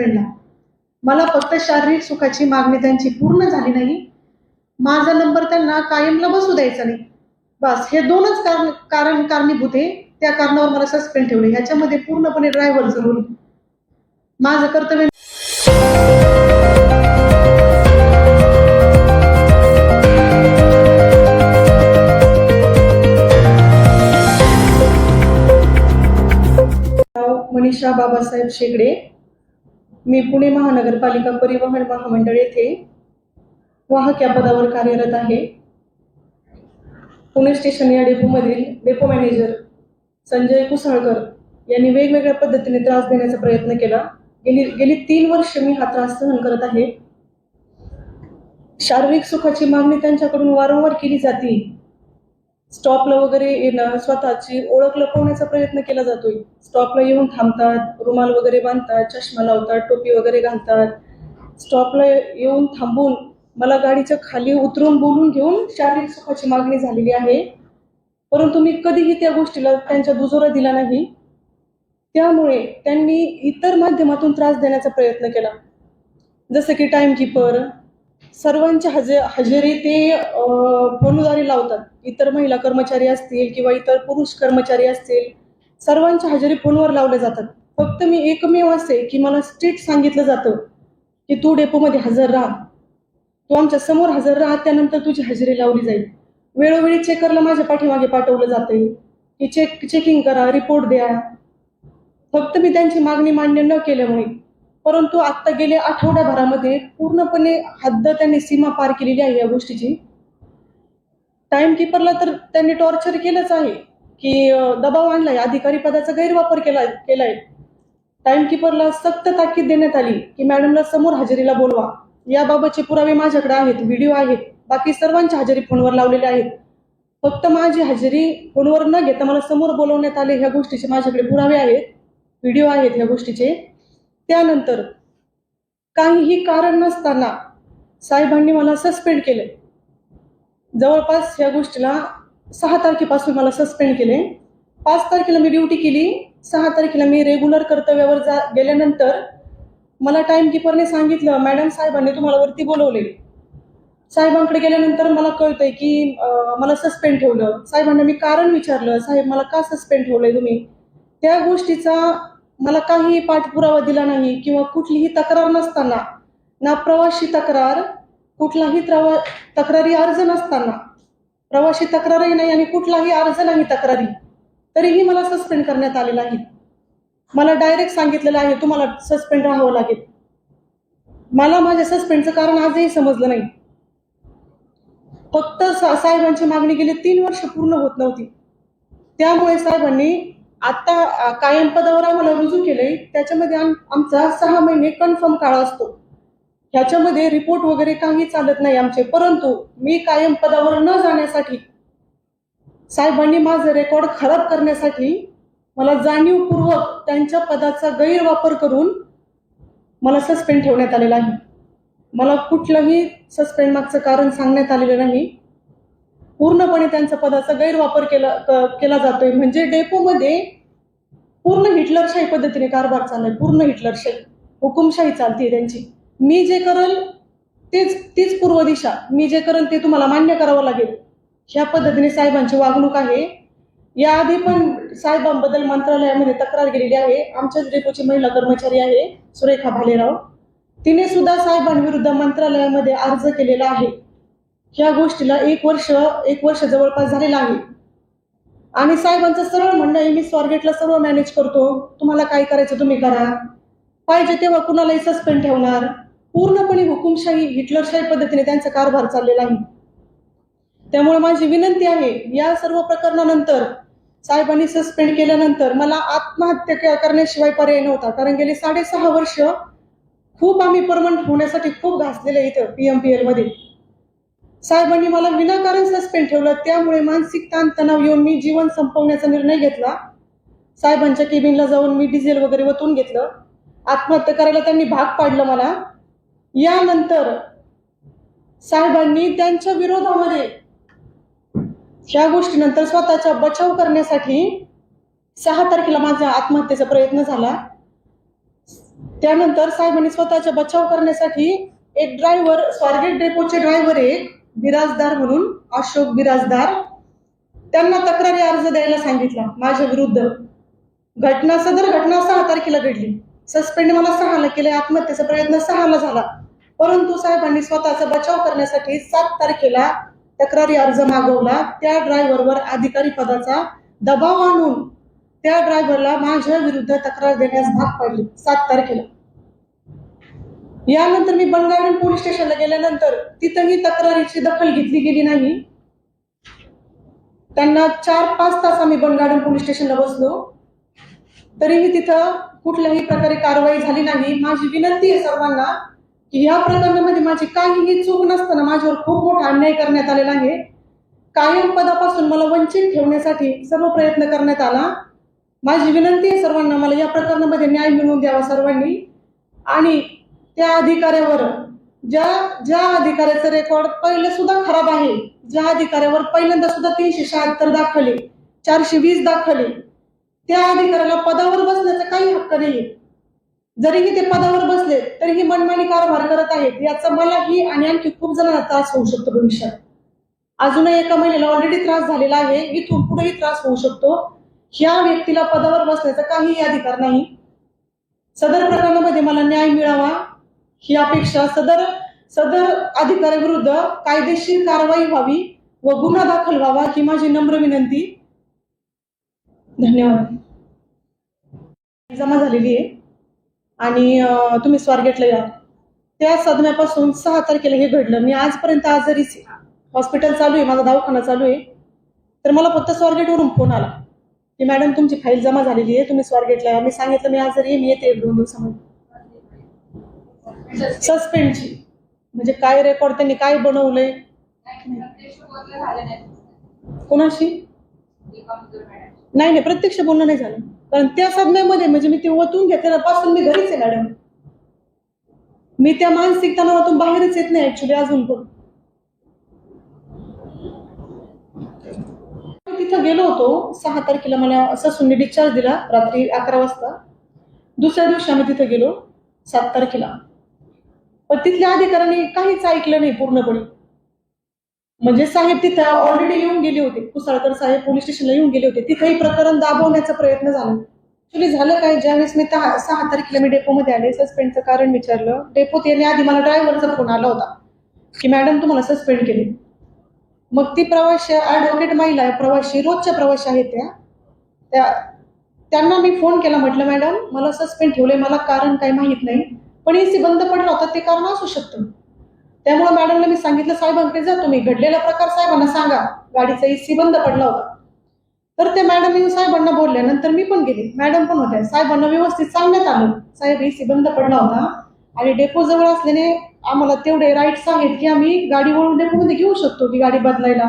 फेडला मला फक्त शारीरिक सुखाची मागणी त्यांची पूर्ण झाली नाही. माझा नंबर त्यांना कायमला बसू द्यायचा नाही. बस हे दोनच कारण कारण कारणीभूत आहे. त्या कारणावर मला सस्पेंड ठेवले. ह्याच्यामध्ये पूर्णपणे ड्रायव्हर जरूर. माझं कर्तव्य मनीषा बाबासाहेब शेगडे. मी पुणे महानगरपालिका परिवहन महामंडळ येथे वाहक या पदावर कार्यरत आहे. पुणे स्टेशन या डेपोमधील डेपो मॅनेजर संजय कुसाळकर यांनी वेगवेगळ्या पद्धतीने त्रास देण्याचा प्रयत्न केला. गेली गेली तीन वर्ष मी हा त्रास सहन करत आहे. शारीरिक सुखाची मागणी त्यांच्याकडून वारंवार केली जाते. स्टॉपला वगैरे येणं स्वतःची ओळख लपवण्याचा प्रयत्न केला जातोय. स्टॉपला येऊन थांबतात रुमाल वगैरे बांधतात चष्मा लावतात टोपी वगैरे घालतात. स्टॉपला येऊन थांबून मला गाडीच्या खाली उतरून बोलून घेऊन शारीरिक सुखाची मागणी झालेली आहे. परंतु मी कधीही त्या गोष्टीला त्यांच्या दुजोरा दिला नाही. त्यामुळे त्यांनी इतर माध्यमातून त्रास देण्याचा प्रयत्न केला. जसं की टाइमकीपर सर्वांच्या हजे हजेरी ते अं, लावतात. इतर महिला कर्मचारी असतील किंवा इतर पुरुष कर्मचारी असतील सर्वांच्या हजेरी फोनवर लावल्या जातात. फक्त मी एकमेव असे की मला स्ट्रीट सांगितलं जातं की तू डेपोमध्ये हजर राहा. तू आमच्यासमोर हजर राहा त्यानंतर तुझी हजेरी लावली जाईल. वेळोवेळी चेकरला माझ्या पाठीमागे पाठवलं जाते की चेक चेकिंग करा रिपोर्ट द्या. फक्त मी त्यांची मागणी मान्य न केल्यामुळे परंतु आत्ता गेल्या आठवड्याभरामध्ये पूर्णपणे हद्द त्यांनी सीमा पार केलेली आहे या गोष्टीची. टाइम किपरला तर त्यांनी टॉर्चर केलंच आहे की दबाव आणलाय अधिकारी पदाचा गैरवापर केला केलाय. टाइम किपरला सक्त ताकीद देण्यात आली की मॅडमला समोर हजेरीला बोलवा. याबाबतचे पुरावे माझ्याकडे आहेत व्हिडिओ आहेत बाकी सर्वांच्या हजेरी फोनवर लावलेले आहेत. फक्त माझी हजेरी फोनवर न घेता मला समोर बोलवण्यात आले ह्या गोष्टीचे माझ्याकडे पुरावे आहेत व्हिडिओ आहेत ह्या गोष्टीचे. त्यानंतर काहीही कारण नसताना साहेबांनी मला सस्पेंड केले. जवळपास ह्या गोष्टीला सहा तारखेपासून मला सस्पेंड केले. पाच तारखेला मी ड्युटी केली. सहा तारखेला मी रेग्युलर कर्तव्यावर जा गेल्यानंतर मला टाईमकीपरने सांगितलं मॅडम साहेबांनी तुम्हाला वरती बोलवले. साहेबांकडे गेल्यानंतर मला कळतंय की मला सस्पेंड ठेवलं. साहेबांना मी कारण विचारलं साहेब मला का सस्पेंड ठेवलंय तुम्ही? त्या गोष्टीचा मला काही पाठपुरावा दिला नाही किंवा कुठलीही तक्रार नसताना ना प्रवासी तक्रार कुठलाही त्रवा तक्रारी अर्ज नसताना प्रवाशी तक्रारही नाही आणि कुठलाही अर्ज नाही तक्रारी तरीही मला सस्पेंड करण्यात आलेला आहे. मला डायरेक्ट सांगितलेलं आहे तुम्हाला सस्पेंड राहावं लागेल. मला माझ्या सस्पेंडचं कारण आजही समजलं नाही. फक्त सा- साहेबांची मागणी गेली तीन वर्ष पूर्ण होत नव्हती. त्यामुळे साहेबांनी आता कायम पदावर आम्हाला रुजू केले त्याच्यामध्ये आम- आमचा सहा महिने कन्फर्म काळ असतो. ह्याच्यामध्ये रिपोर्ट वगैरे काही चालत नाही आमचे. परंतु मी कायम पदावर न जाण्यासाठी साहेबांनी माझं रेकॉर्ड खराब करण्यासाठी मला जाणीवपूर्वक त्यांच्या पदाचा गैरवापर करून मला सस्पेंड ठेवण्यात आलेला आहे. मला कुठलंही सस्पेंड मागचं कारण सांगण्यात आलेलं नाही. पूर्णपणे त्यांचा पदाचा गैरवापर केला केला जातोय. म्हणजे डेपोमध्ये पूर्ण हिटलरशाही पद्धतीने कारभार चाललाय. पूर्ण हिटलरशाही. हुकुमशाही चालते त्यांची. मी जे करल तेच तीच पूर्व दिशा. मी जे करल ते तुम्हाला मान्य करावं लागेल. ह्या पद्धतीने साहेबांची वागणूक आहे. याआधी पण साहेबांबद्दल मंत्रालयामध्ये तक्रार गेलेली आहे. आमच्याच डेपोची महिला कर्मचारी आहे सुरेखा भालेराव. तिने सुद्धा साहेबांविरुद्ध मंत्रालयामध्ये अर्ज केलेला आहे. ह्या गोष्टीला एक वर्ष एक वर्ष जवळपास झालेलं आहे. आणि साहेबांचं सरळ म्हणणं आहे मी स्वारगेटला सर्व मॅनेज करतो. तुम्हाला काय करायचं तुम्ही करा. पाहिजे तेव्हा कुणालाही सस्पेंड ठेवणार. पूर्णपणे हुकुमशाही हिटलरशाही पद्धतीने त्यांचा कारभार चाललेला आहे. त्यामुळे माझी विनंती आहे या सर्व प्रकरणानंतर साहेबांनी सस्पेंड केल्यानंतर मला आत्महत्या करण्याशिवाय पर्याय नव्हता. कारण गेले साडेसहा वर्ष खूप आम्ही परमनंट होण्यासाठी खूप घासलेले इथं पीएमपीएलमध्ये. साहेबांनी मला विनाकारण सस्पेंड ठेवलं. त्यामुळे मानसिक ताण तणाव येऊन मी जीवन संपवण्याचा निर्णय घेतला. साहेबांच्या केबिनला जाऊन मी डिझेल वगैरे वतून घेतलं. आत्महत्या करायला त्यांनी भाग पाडलं मला. यानंतर साहेबांनी त्यांच्या विरोधामध्ये ह्या गोष्टीनंतर स्वतःचा बचाव करण्यासाठी सहा तारखेला माझा आत्महत्येचा प्रयत्न झाला. त्यानंतर साहेबांनी स्वतःचा बचाव करण्यासाठी एक ड्रायव्हर स्वारगेट डेपोचे ड्रायव्हर एक बिराजदार म्हणून अशोक बिराजदार त्यांना तक्रारी अर्ज द्यायला सांगितला माझ्या विरुद्ध. घटना सदर घटना सहा तारखेला घडली. सस्पेंड मला सहाला केले आत्महत्येचा प्रयत्न सहाला झाला. परंतु साहेबांनी स्वतःचा बचाव करण्यासाठी सात तारखेला तक्रारी अर्ज मागवला. त्या ड्रायव्हरवर अधिकारी पदाचा दबाव आणून त्या ड्रायव्हरला माझ्या विरुद्ध तक्रार देण्यास भाग पाडली सात तारखेला. यानंतर मी बनगार्डन पोलीस स्टेशनला गेल्यानंतर तिथंही तक्रारीची दखल घेतली गेली नाही. त्यांना चार पाच तास आम्ही बनगार्डन पोलीस स्टेशनला बसलो. तरीही तिथं कुठल्याही प्रकारे कारवाई झाली नाही. माझी विनंती आहे सर्वांना की या प्रकरणामध्ये माझी काहीही चूक नसताना माझ्यावर खूप मोठा अन्याय करण्यात आलेला आहे. कायम पदापासून मला वंचित ठेवण्यासाठी सर्व प्रयत्न करण्यात आला. माझी विनंती आहे सर्वांना मला या प्रकरणामध्ये न्याय मिळवून द्यावा सर्वांनी. आणि त्या अधिकाऱ्यावर ज्या ज्या अधिकाऱ्याचं रेकॉर्ड पहिले सुद्धा खराब आहे ज्या अधिकाऱ्यावर पहिल्यांदा सुद्धा तीनशे शहात्तर दाखवले चारशे वीस दाखवले त्या अधिकाऱ्याला पदावर बसण्याचा काही हक्क नाही जरीही ते पदावर बसले तरीही मनमानी कारभार करत आहेत याचा मलाही आणि आणखी खूप जणांना त्रास होऊ शकतो भविष्यात. अजूनही एका महिलेला ऑलरेडी त्रास झालेला आहे इथून पुढेही त्रास होऊ शकतो. ह्या व्यक्तीला पदावर बसण्याचा काहीही अधिकार नाही. सदर प्रकरणामध्ये मला न्याय मिळावा ही अपेक्षा सदर सदर अधिकाऱ्याविरुद्ध कायदेशीर कारवाई व्हावी व गुन्हा दाखल व्हावा ही माझी नम्र विनंती. धन्यवाद. जमा झालेली आहे. आणि तुम्ही स्वारगेटला या. त्या सदम्यापासून सहा तारखेला हे घडलं. मी आजपर्यंत आजारीच हॉस्पिटल चालू आहे. माझा दवाखाना चालू आहे. तर मला फक्त स्वारगेटवरून फोन आला. की मॅडम तुमची फाईल जमा झालेली आहे. तुम्ही स्वारगेटला या मी सांगितलं मी आजारी आहे. मी येते एक दोन दिवसामध्ये. सस्पेंडची म्हणजे काय रेकॉर्ड त्यांनी काय बनवलंय? कोणाशी? नाही नाही प्रत्यक्ष बोलणं नाही झालं. कारण त्या साधण्यामध्ये म्हणजे मी ते ओतून घेतल्यापासून मी घरीच आहे मॅडम. मी त्या मानसिक तणावातून बाहेरच येत नाही ऍक्च्युली अजून पण. तिथं गेलो होतो. सहा तारखेला मला ससूनने डिस्चार्ज दिला रात्री अकरा वाजता. दुसऱ्या दिवशी आम्ही तिथं गेलो सात तारखेला. पण तिथल्या अधिकाऱ्यांनी काहीच ऐकलं नाही पूर्णपणे. म्हणजे साहेब तिथं ऑलरेडी येऊन गेले होते. कुसाळकर साहेब पोलीस स्टेशनला येऊन गेले होते. तिथेही प्रकरण दाबवण्याचा प्रयत्न झाला. ऍक्च्युली झालं काय? ज्यावेळेस मी त्या सहा तारखेला मी डेपोमध्ये आले सस्पेंडचं कारण विचारलं. डेपोत येणे आधी मला ड्रायव्हरचा फोन आला होता की मॅडम तुम्हाला सस्पेंड केले. मग ती प्रवासी ॲडव्होकेट महिला आहे, प्रवासी रोजच्या प्रवासी आहेत त्या. त्या त्यांना मी फोन केला म्हटलं मॅडम मला सस्पेंड ठेवले मला कारण काही माहीत नाही. पण एसी बंद पडला होता ते कारण असू शकतं. त्यामुळे मॅडमला मी सांगितलं साहेबांकडे जा तुम्ही. घडलेला प्रकार साहेबांना सांगा. गाडीचा एसी बंद पडला होता. तर ते मॅडम येऊन साहेबांना बोलल्या नंतर मी पण गेले. मॅडम पण होत्या. साहेबांना व्यवस्थित सांगण्यात आलं. साहेब एसी बंद पडला होता आणि डेपो जवळ असल्याने आम्हाला तेवढे राईट्स आहेत की आम्ही गाडी वळून डेपोमध्ये घेऊ शकतो ती गाडी बदलायला.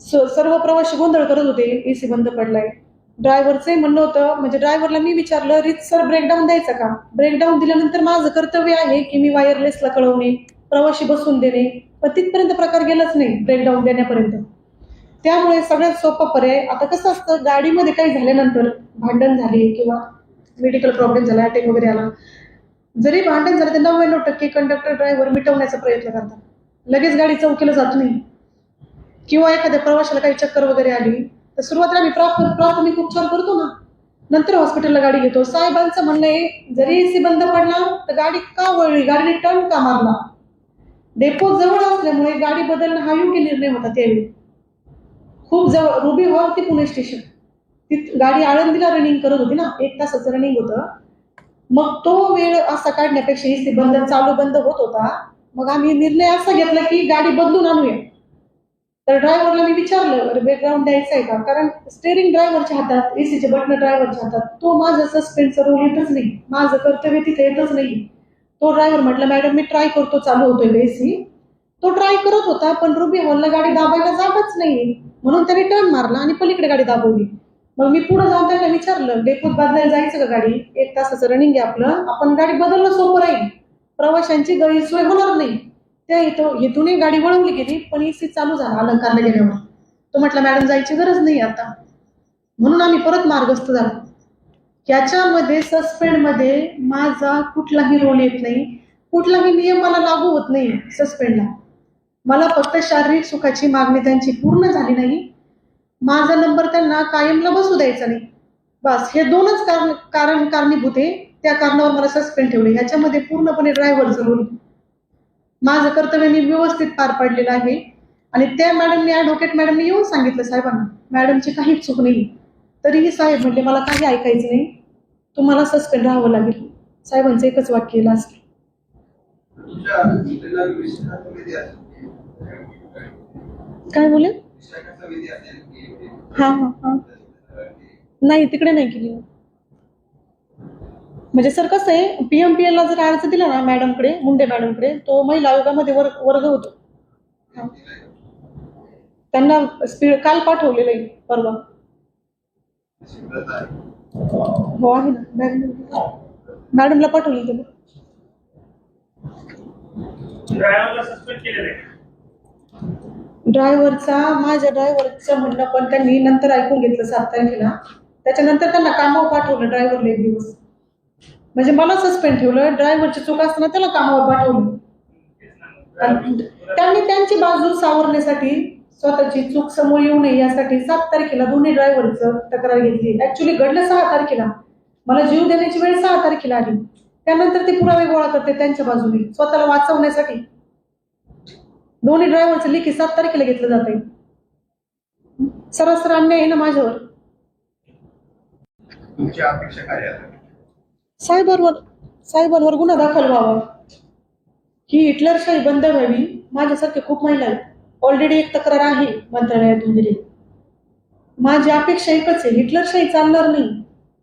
स- सर्व प्रवासी गोंधळ करत होते. एसी बंद पडलाय. ड्रायव्हरचंही म्हणणं होतं म्हणजे ड्रायव्हरला मी विचारलं रीत सर ब्रेकडाऊन द्यायचं का? ब्रेकडाऊन दिल्यानंतर माझं कर्तव्य आहे की मी वायरलेसला कळवणे प्रवाशी बसून देणे. पण तिथपर्यंत प्रकार गेलाच नाही ब्रेकडाऊन देण्यापर्यंत. त्यामुळे सगळ्यात सोपा पर्याय आता कसं असतं गाडीमध्ये काही झाल्यानंतर भांडण झाले किंवा मेडिकल प्रॉब्लेम झाला अटॅक वगैरे आला जरी भांडण झालं तर नव्याण्णव टक्के कंडक्टर ड्रायव्हर मिटवण्याचा प्रयत्न करतात. लगेच गाडी चौकीला जात नाही. किंवा एखाद्या प्रवाशाला काही चक्कर वगैरे आली तर सुरुवातीला आम्ही प्राथ- प्राथमिक उपचार करतो ना. नंतर हॉस्पिटलला गाडी घेतो. साहेबांचं म्हणणं आहे जरी एसी बंद पडला तर गाडी का वळली? गाडीने टर्न का मारला? डेपो जवळ असल्यामुळे गाडी बदलणं हा योग्य निर्णय होता त्यावेळी. खूप जवळ रुबी हॉल ते पुणे स्टेशन. ती गाडी आळंदीला रनिंग करत होती ना. एक तासाचं रनिंग होतं. मग तो वेळ असा काढण्यापेक्षा एसी बंद चालू बंद होत होता. मग आम्ही निर्णय असा घेतला की गाडी बदलून आणूया. तर ड्रायव्हरला मी विचारलं अरे बॅकग्राऊंड द्यायचं आहे का? कारण स्टेअरिंग ड्रायव्हरच्या हातात एसीचे बटन ड्रायव्हरच्या हातात तो माझा सस्पेन्सचा रोल येतच नाही. माझं कर्तव्य तिथे येतच नाही. तो ड्रायव्हर म्हटलं मॅडम मी ट्राय करतो चालू होतोय एसी तो ट्राय करत होता पण रुबी हॉलला गाडी दाबायला जागाच नाही. म्हणून त्याने टर्न मारला आणि पलीकडे गाडी दाबवली. मग मी पुढे जाऊन त्यांना विचारलं डेपोत बदलायला जायचं का गाडी? एक तासाचं रनिंग आहे आपलं. आपण गाडी बदलणं सोपं राहील. प्रवाशांची गैरसोय होणार नाही. त्या इथं इथूनही गाडी वळवली गेली पण एसी चालू झाला अलंकारला गेल्यावर तो म्हटला मॅडम जायची गरज नाही आता. म्हणून आम्ही परत मार्गस्थ झालो. याच्यामध्ये सस्पेंडमध्ये माझा कुठलाही रोल येत नाही. कुठलाही नियम मला लागू होत नाही सस्पेंडला. मला फक्त शारीरिक सुखाची मागणी त्यांची पूर्ण झाली नाही. माझा नंबर त्यांना कायमला बसू द्यायचा नाही. बस हे दोनच कारण कारण कारणीभूत आहे. त्या कारणावर मला सस्पेंड ठेवले. ह्याच्यामध्ये पूर्णपणे ड्रायव्हरचं रोल माझं कर्तव्य मी व्यवस्थित पार पाडलेलं आहे. आणि त्या मॅडमनी ॲडव्होकेट मॅडमनी येऊन सांगितलं साहेबांना मॅडमची काहीच चूक नाही. तरीही साहेब म्हणले मला काही ऐकायचं नाही. तुम्हाला सस्पेंड राहावं लागेल. साहेबांचं एकच वाक्य लास्ट काय बोले हा हा हा. नाही तिकडे नाही केली म्हणजे सर कसं आहे पीएम पी ला जर अर्ज दिला ना मॅडमकडे मुंडे मॅडमकडे तो महिला आयोगामध्ये वर्ग वर्ग होतो. त्यांना स्पीड काल पाठवलेलं आहे परवा. हो आहे ना. मॅडम मॅडमला पाठवली तुम्ही ड्रायव्हरचा माझ्या ड्रायव्हरचं म्हणणं पण त्यांनी नंतर ऐकून घेतलं सात तारखेला. त्याच्यानंतर त्यांना कामावर पाठवलं ड्रायव्हरला एक दिवस. म्हणजे मला सस्पेंड ठेवलं. ड्रायव्हरची चूक असताना त्याला कामावर पाठवलं. त्यांनी त्यांची बाजू सावरण्यासाठी स्वतःची चूक समोर येऊ नये यासाठी सात तारखेला दोन्ही ड्रायव्हरचं तक्रार घेतली. ऍक्च्युली घडलं सहा तारखेला. मला जीव देण्याची वेळ सहा तारखेला आली. त्यानंतर ते पुरावे गोळा करते त्यांच्या बाजूने स्वतःला वाचवण्यासाठी. दोन्ही ड्रायव्हरचं लेखी सात तारखेला घेतलं जात आहे सरासर अन्याय आहे ना माझ्यावर? तुमची अपेक्षा काय साहेबांवर साहेबांवर गुन्हा दाखल व्हावा. ही हिटलरशाही बंद व्हावी माझ्यासारख्या खूप महिला ऑलरेडी एक तक्रार आहे मंत्रालयातून दिली माझी अपेक्षा एकच आहे हिटलरशाही चालणार नाही.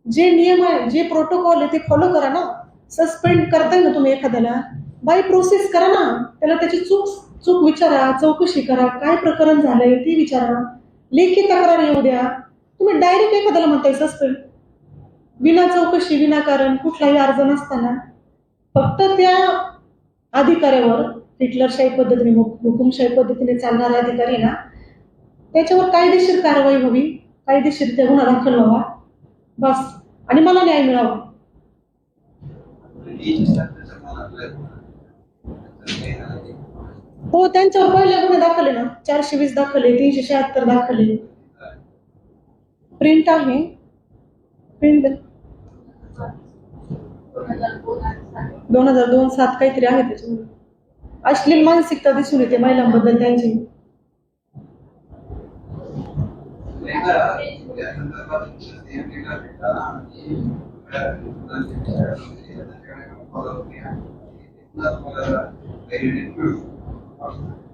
जे नियम आहे जे प्रोटोकॉल आहे ते फॉलो करा ना. सस्पेंड करताय ना तुम्ही एखाद्याला बाय प्रोसेस करा ना. त्याला त्याची चूक चूक विचारा चौकशी करा काय प्रकरण झालंय ते विचारा. लेखी तक्रार येऊ द्या. तुम्ही डायरेक्ट एखाद्याला म्हणताय सस्पेंड विना चौकशी विनाकारण कुठलाही अर्ज नसताना फक्त त्या अधिकाऱ्यावर हिटलरशाही पद्धतीने हुकुमशाही पद्धतीने चालणारा अधिकारी ना त्याच्यावर कायदेशीर कारवाई व्हावी कायदेशीर त्या गुन्हा दाखल व्हावा बस. आणि मला न्याय मिळावा. हो त्यांच्यावर पहिले गुन्हे दाखल आहे ना. चारशे वीस दाखल आहे तीनशे शहात्तर दाखल आहे. प्रिंट आहे. प्रिंट दोन हजार दोन सात काहीतरी आहे त्याच्यामध्ये अश्लील मानसिकता दिसून येते महिलांबद्दल त्यांची Thank you.